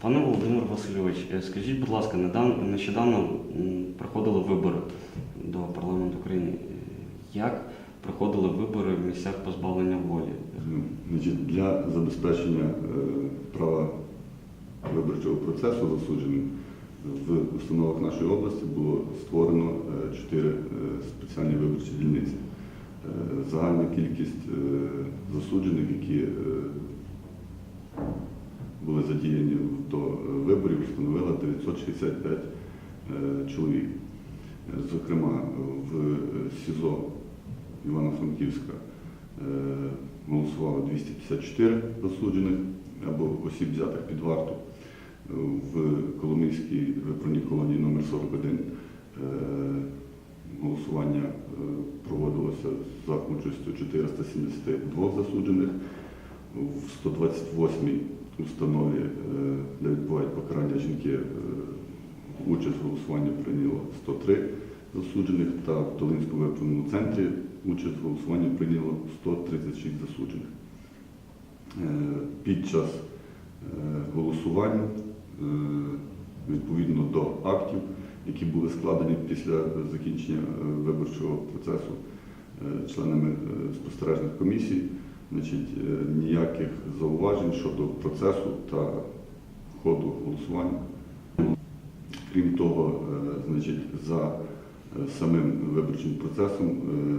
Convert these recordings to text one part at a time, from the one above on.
Пане Володимир Васильович, е, скажіть, будь ласка, нещодавно проходили вибори до парламенту України. Як проходили вибори в місцях позбавлення волі? Ну, для забезпечення е, права виборчого процесу засудженим в установах нашої області було створено е, чотири спеціальні виборчі дільниці. Загальна кількість засуджених, які були задіяні до виборів, становила 965 е, чоловік. Е, Зокрема, в е, СІЗО Івано-Франківська голосувало 254 засуджених або осіб взятих під варту. В Коломийській виправній колонії номер 41 е, голосування проводилося за участю 472 засуджених. В 128-й установі, жінки, е, участь в голосуванні прийняло 103 засуджених, та в Долинському виправному центрі участь в голосуванні прийняло 136 засуджених. Е, Під час е, голосувань, е, відповідно до актів, які були складені після закінчення виборчого процесу членами спостережних комісій, значить, ніяких зауважень щодо процесу та ходу голосування. Крім того, е, значить, за е, самим виборчим процесом е,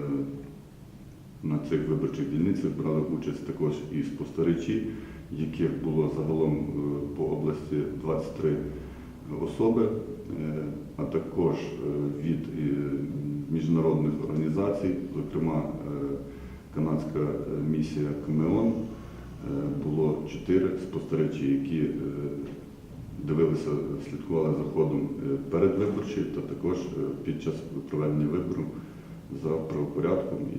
на цих виборчих дільницях брали участь також і спостерігачі, яких було загалом по області 23 особи, а також від міжнародних організацій, зокрема канадська місія КМЕОН, було чотири спостерігачі, які е, дивилися, слідкували за ходом передвиборчої передвиборчий та також е, під час проведення виборів за правопорядком